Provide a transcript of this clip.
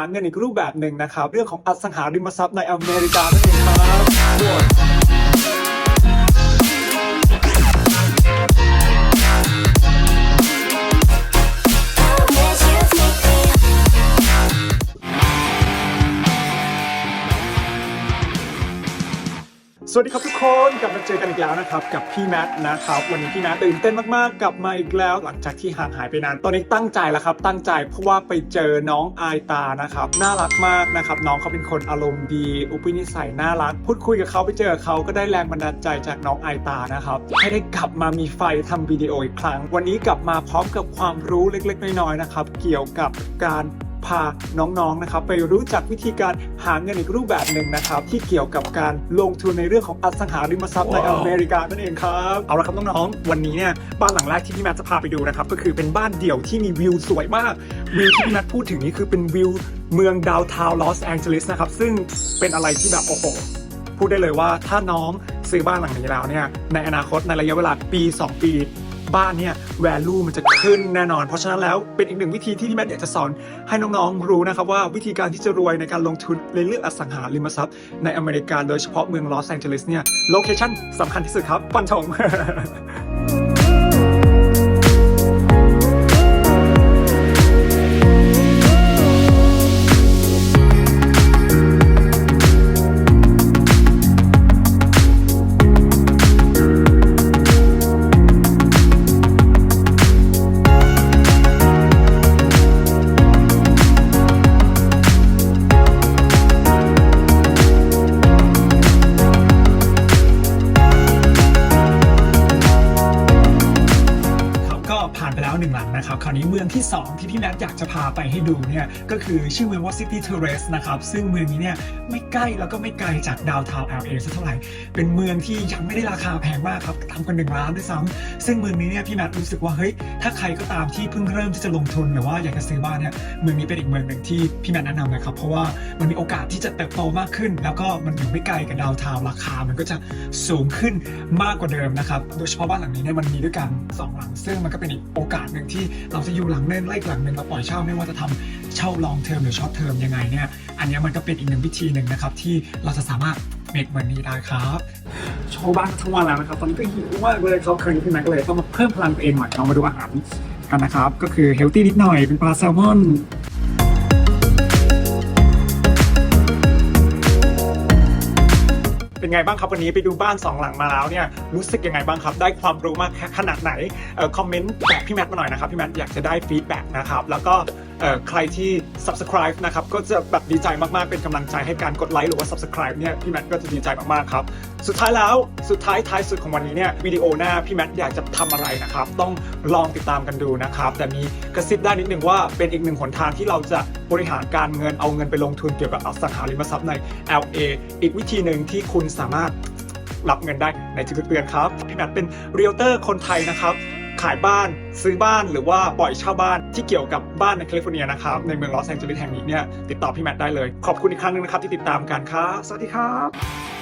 าเงินอีกรูปแบบหนึ่งนะครับ เรื่องของอสังหาริมทรัพย์ในอเมริกานั่นเองครับ วัสดีครับทุกคนกลับมาเจอกันอีกแล้วนะครับกับพี่แมทนะครับวันนี้พี่แมทตื่นเต้นมากๆกลับมาอีกแล้ว หลังจากที่ห่างหายไปนานตอนนี้ตั้งใจแล้วครับ ตั้งใจเพราะว่าไปเจอน้องอายตานะครับน่ารักมากนะครับน้องเขาเป็นคนอารมณ์ดี อุปนิสัยน่ารัก พูดคุยกับเขาไปเจอเขาก็ได้แรงบันดาลใจจากน้องอายตานะครับให้ได้กลับมามีไฟทำวิดีโออีกครั้ง วันนี้กลับมาพร้อมกับความรู้เล็กๆ น้อยๆนะครับเกี่ยวกับการ พาน้องๆนะครับไปรู้จักวิธีการหาเงินอีกรูปแบบหนึ่งนะครับที่เกี่ยวกับการลงทุนในเรื่องของอสังหาริมทรัพย์ในอเมริกานั่นเองครับเอาละครับน้องๆวันนี้เนี่ยบ้านหลังแรกที่พี่แมทจะพาไปดูนะครับก็คือเป็นบ้านเดี่ยวที่มีวิวสวยมากวิวที่พี่แมทพูดถึงนี่คือเป็นวิวเมืองดาวทาวน์ลอสแองเจลิสนะครับซึ่งเป็นอะไรที่แบบโอ้โหพูดได้เลยว่าถ้าน้องซื้อบ้านหลังนี้แล้วเนี่ยในอนาคตในระยะเวลาปี 2 ปี บ้านเนี่ยแวลูมันจะขึ้นแน่นอน เพราะฉะนั้นแล้วเป็นอีกหนึ่งวิธีที่พี่แมทอยากจะสอนให้น้องๆรู้นะครับว่าวิธีการที่จะรวยในการลงทุนในเรื่องอสังหาริมทรัพย์ในอเมริกาโดยเฉพาะเมืองลอสแองเจลิสเนี่ยโลเคชั่นสำคัญที่สุดครับฟันธง นะครับคราวนี้เมืองที่ 2 ที่พี่แมทอยากจะพาไปให้ดูเนี่ยก็คือชื่อเมืองว่า City Terrace นะครับซึ่งเมืองนี้เนี่ยไม่ใกล้แล้วก็ไม่ไกลจากดาวทาวน์ LA สักเท่าไหร่ เป็นเมืองที่ยังไม่ได้ราคาแพงมากครับทำกันหนึ่งล้านด้วยซ้ำซึ่งเมืองนี้เนี่ยพี่แมทรู้สึกว่าเฮ้ยถ้าใครก็ตามที่เพิ่งเริ่มที่จะลงทุนหรือว่าอยากจะซื้อบ้านเนี่ยเมืองนี้เป็นอีกเมืองหนึ่งที่พี่แมทแนะนำนะครับเพราะว่ามันมีโอกาสที่จะเติบโตมากขึ้น แล้วก็มันอยู่ไม่ไกลกับดาวทาวน์ราคา มันก็จะสูงขึ้นมากกว่าเดิมนะครับโดยเฉพาะบ้านหลังนี้เนี่ยมันมีด้วยกันสองหลังซึ่งมันก็เป็นอีกโอกาสหนึ่งที่เราจะอยู่หลังเล่นไล่หลังเนึ่นมาปล่อยเช่าไม่ว่าจะทำเช่าลองเทอมหรือช็อตเทอมยังไงเนี่ยอันนี้มันก็เป็นอีกหนึ่งวิธีหนึ่งนะครับที่เราจะสามารถเมกมันนี้ได้ครับโชว์บ้านทั้งวันแล้วนะครับตอนนี้ก็หิวมากเลยครับคืนนี้พี่แม็กก็เลยต้องมาเพิ่มพลังตัวเองหน่อยเรามาดูอาหารกันนะครับ ก็คือเฮลตี้นิดหน่อยเป็นปลาแซลมอน เป็นไงบ้างครับวันนี้ไปดูบ้านสองหลังมาแล้วเนี่ยรู้สึกยังไงบ้างครับ ได้ความรู้มากขนาดไหนคอมเมนต์แบบพี่แมทมาหน่อยนะครับพี่แมทอยากจะได้ฟีดแบ็กนะครับแล้วก็ ใครที่ subscribe นะครับก็จะแบบดีใจมากๆ เป็นกำลังใจให้การกดไลค์หรือว่า subscribe เนี่ยพี่แมทก็จะดีใจมากๆครับ สุดท้ายแล้วสุดท้ายท้ายสุดของวันนี้เนี่ยวิดีโอหน้าพี่แมทอยากจะทำอะไรนะครับ ต้องลองติดตามกันดูนะครับ แต่มีกระซิบได้นิดนึงว่าเป็นอีกหนึ่งหนทางที่เราจะบริหารการเงินเอาเงินไปลงทุนเกี่ยวกับอสังหาริมทรัพย์ใน LA อีกวิธีหนึ่งที่คุณสามารถรับเงินได้ในทุกๆเดือนครับพี่แมทเป็นเรียลเตอร์คนไทยนะครับายบ้านซื้อบ้านหรือว่าปล่อยเช่าบ้านที่เกี่ยวกับบ้านในแคลิฟอร์เนียนะครับในเมืองลอสแองเจลิสแห่งนี้เนี่ยติดต่อพี่แมทได้เลย ขอบคุณอีกครั้งหนึงนะครับที่ติดตามกันครับสวัสดีครับ